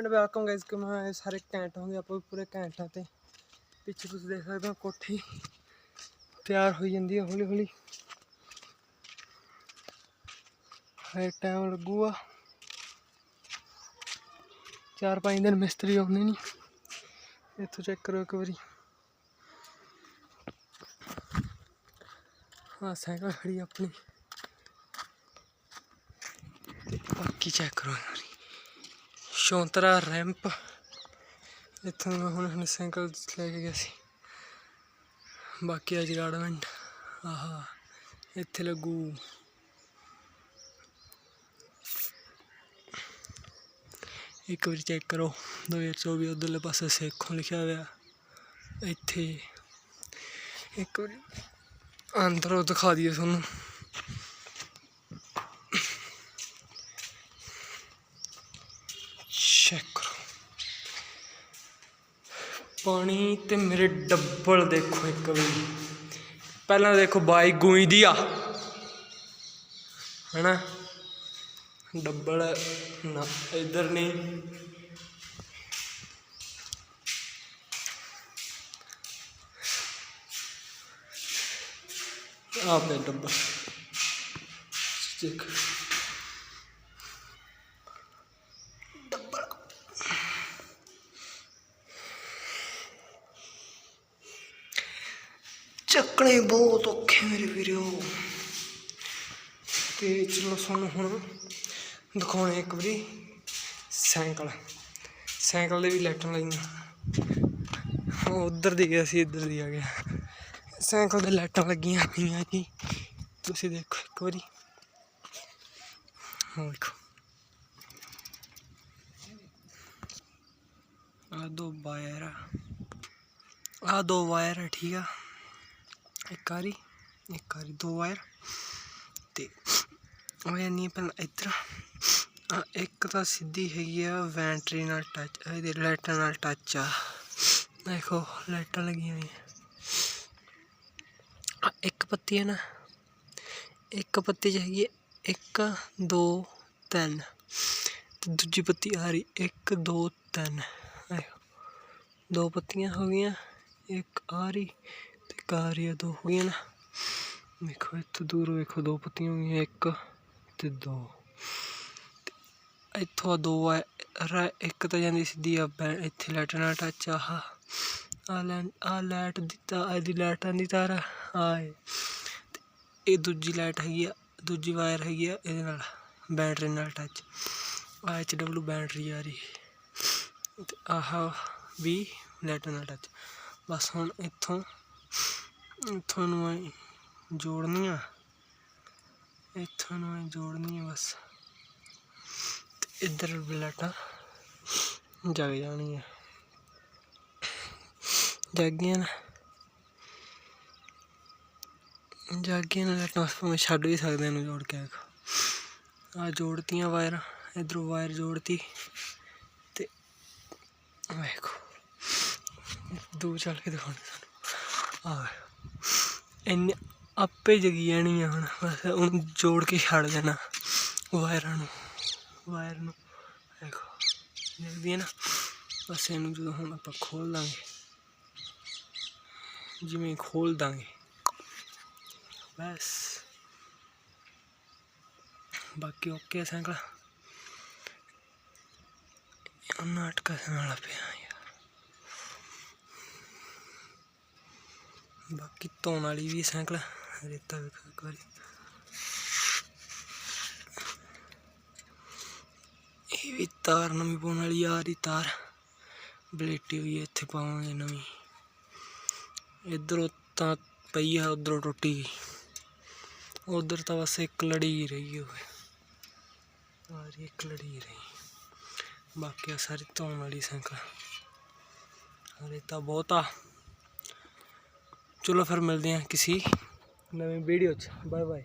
And welcome guys ਕਿ ਮੈਂ ਸਾਰੇ ਘੈਂਟ ਹੋਗੇ ਆਪਾਂ ਪੂਰੇ ਘੈਂਟ ਤੇ। ਪਿੱਛੇ ਤੁਸੀਂ ਦੇਖ ਸਕਦੇ ਹੋ ਕੋਠੀ ਤਿਆਰ ਹੋਈ ਜਾਂਦੀ ਹੈ, ਹੌਲੀ ਹੌਲੀ। ਹੈ ਟਾਈਮ ਲੱਗੂਗਾ ਚਾਰ ਪੰਜ ਦਿਨ ਮਿਸਤਰੀ ਆਉਂਦੇ ਨਹੀਂ ਇੱਥੋਂ ਚੈੱਕ ਕਰੋ ਇੱਕ ਵਾਰੀ। ਹਾਂ ਸਾਈਕਲ ਖੜੀ ਆਪਣੀ। ਬਾਕੀ ਚੈੱਕ ਕਰੋ। ਇੱਕ ਚੌਂਤਰਾ ਰੈਂਪ। ਇੱਥੋਂ ਮੈਂ ਹੁਣ ਹੁਣ ਸਾਈਕਲ ਲੈ ਕੇ ਗਿਆ ਸੀ। ਬਾਕੀ ਅੱਜ ਗਾਰਡਮੈਂਟ ਆਹਾ, ਇੱਥੇ ਲੱਗੂ। ਇੱਕ ਵਾਰੀ ਚੈੱਕ ਕਰੋ। 2024 ਉਧਰਲੇ ਪਾਸੇ ਸੇਖੋਂ ਲਿਖਿਆ ਹੋਇਆ। ਇੱਥੇ ਇੱਕ ਵਾਰੀ ਅੰਦਰੋਂ ਦਿਖਾ ਦਈਏ ਤੁਹਾਨੂੰ ਚੈੱਕ ਕਰੋ ਪਾਣੀ ਤੇ ਮੇਰੇ ਡੱਬਲ ਦੇਖੋ ਇੱਕ ਵਾਰੀ ਪਹਿਲਾਂ ਦੇਖੋ ਬਾਈ ਗੂੰਜਦੀ ਆ। ਹਨਾ? ਡੱਬਲ ਨਾ, ਇਧਰ ਨਹੀਂ। ਆ ਡੱਬਾ ਦੇਖ। ਚੱਕਣੇ ਬਹੁਤ ਔਖੇ ਮੇਰੇ ਵੀਰੋ। ਤੇ ਚਲੋ ਸਾਨੂੰ ਹੁਣ ਦਿਖਾਉਣੇ ਇੱਕ ਵਾਰੀ ਸਾਈਕਲ। ਸਾਈਕਲ ਦੇ ਵੀ ਲਾਈਟਾਂ ਲਾਈਆਂ। ਉਧਰ ਦੀ ਗਿਆ ਸੀ, ਇੱਧਰ ਦੀ ਆ ਗਿਆ। ਸਾਈਕਲ ਦੇ ਲਾਈਟਾਂ ਲੱਗੀਆਂ ਹੋਈਆਂ ਜੀ। ਤੁਸੀਂ ਦੇਖੋ ਇੱਕ ਵਾਰੀ। ਆਹ ਦੇਖੋ। ਆ ਦੋ ਵਾਇਰ ਆ। ਆਹ ਦੋ ਵਾਇਰ ਆ, ਠੀਕ ਆ। ਇੱਕ ਵਾਰੀ ਇੱਕ ਵਾਰੀ, ਦੋ ਵਾਇਰ ਤੇ ਉਹ ਨਹੀਂ ਪਹਿਲਾਂ ਇੱਧਰ ਇੱਕ ਤਾਂ ਸਿੱਧੀ ਹੈਗੀ ਆ ਵੈਂਟਰੀ ਨਾਲ ਟੱਚ ਇਹਦੇ ਲਾਈਟਾਂ ਨਾਲ ਟੱਚ ਆ। ਦੇਖੋ, ਲਾਈਟਾਂ ਲੱਗੀਆਂ ਹੋਈਆਂ। ਇੱਕ ਪੱਤੀ ਹੈ ਨਾ, ਇੱਕ ਪੱਤੀ ਚ ਹੈਗੀ ਹੈ ਇੱਕ, ਦੋ, ਤਿੰਨ ਤੇ ਦੂਜੀ ਪੱਤੀ ਆ ਰਹੀ, ਇੱਕ, ਦੋ, ਤਿੰਨ। ਦੋ ਪੱਤੀਆਂ ਹੋ ਗਈਆਂ, ਇੱਕ ਆ ਰਹੀ ਇੱਕ ਆ ਰਹੀ ਆ ਦੋ ਹੋ ਗਈਆਂ ਨਾ। ਵੇਖੋ, ਇੱਥੋਂ ਦੂਰ ਵੇਖੋ, ਦੋ ਪੱਤੀਆਂ ਹੋ ਗਈਆਂ, ਇੱਕ ਤੇ ਦੋ। ਤੇ ਇੱਥੋਂ ਦੋ ਆ ਇੱਕ ਤਾਂ ਜਾਂਦੀ ਸਿੱਧੀ ਆ, ਬੈ- ਇੱਥੇ ਲਾਈਟ ਨਾਲ ਟੱਚ ਆ, ਆਹ ਆ ਲੈ ਆ ਲਾਈਟ ਦੀ ਤਾਂ, ਇਹਦੀ ਲਾਈਟਾਂ ਦੀ ਤਾਰ ਆਏ। ਆਹ ਤੇ ਇਹ ਦੂਜੀ ਲਾਈਟ ਹੈਗੀ ਆ, ਦੂਜੀ ਵਾਇਰ ਹੈਗੀ ਆ, ਇਹਦੇ ਨਾਲ, ਬੈਟਰੀ ਨਾਲ ਟੱਚ ਆ ਐਚ ਡਬਲਯੂ ਬੈਟਰੀ ਆ ਰਹੀ। ਤੇ ਆਹ ਵੀ ਲਾਈਟ ਨਾਲ ਟੱਚ ਬਸ ਹੁਣ ਇੱਥੋਂ ਇੱਥੋਂ ਨੂੰ ਐਂ ਜੋੜਨੀਆਂ। ਇੱਥੋਂ ਨੂੰ ਐਂ ਜੋੜਨੀਆਂ ਬਸ। ਇੱਧਰ ਵੀ ਲਾਈਟਾਂ ਜਗ ਜਾਣੀਆਂ। ਜਗ ਨਾ। ਜਗ ਗਈਆਂ ਨਾ ਛੱਡ ਵੀ ਸਕਦੇ ਇਹਨੂੰ ਜੋੜ ਕੇ ਆ ਜੋੜਤੀਆਂ ਵਾਇਰ, ਇਧਰੋਂ ਵਾਇਰ ਜੋੜਤੀ। ਤੇ ਵੇਖੋ। ਦੂਰ ਚੱਲ ਕੇ ਦਿਖਾਉਣੀ ਆ ਇੰਨੇ ਆਪੇ ਜਗੀ ਜਾਣੀ ਆ ਹੁਣ, ਬਸ ਹੁਣ ਜੋੜ ਕੇ ਛੱਡ ਦੇਣਾ ਵਾਇਰਾਂ ਨੂੰ, ਵਾਇਰ ਨੂੰ। ਦੇਖੋ, ਦੇਖਦੀ ਹੈ ਨਾ, ਬਸ ਇਹਨੂੰ ਜਦੋਂ ਹੁਣ ਆਪਾਂ ਖੋਲ ਦਾਂਗੇ ਜਿਵੇਂ ਖੋਲ ਦਾਂਗੇ ਬਸ। ਬਾਕੀ ਓਕੇ ਸਾਈਕਲ। ਉਹਨਾਂ ਅਟਕਾ ਪਿਆ। ਬਾਕੀ ਧੋਣ ਵਾਲੀ ਵੀ ਸਾਈਕਲ, ਰੇਤਾ ਵੇਖੋ ਇੱਕ ਵਾਰੀ ਇਹ ਵੀ ਤਾਰ ਨਵੀਂ ਪਾਉਣ ਵਾਲੀ ਆ ਰਹੀ ਤਾਰ। ਬਲੇਟੀ ਹੋਈ ਹੈ ਇੱਥੇ ਪਾਵਾਂਗੇ ਨਵੀਂ। ਇਧਰੋਂ ਤਾਂ ਪਈ ਆ, ਉਧਰੋਂ ਟੁੱਟੀ ਗਈ। ਉਧਰ ਤਾਂ ਬਸ ਇੱਕ ਲੜੀ ਰਹੀ ਹੋਵੇ ਆ ਰਹੀ, ਇੱਕ ਲੜੀ ਰਹੀ। ਬਾਕੀ ਆ ਸਾਰੀ ਧੋਣ ਵਾਲੀ ਸਾਈਕਲ। ਰੇਤਾ ਬਹੁਤਾ ਚਲੋ ਫਿਰ ਮਿਲਦੇ ਹਾਂ ਕਿਸੇ ਨਵੀਂ ਵੀਡੀਓ 'ਚ। Bye bye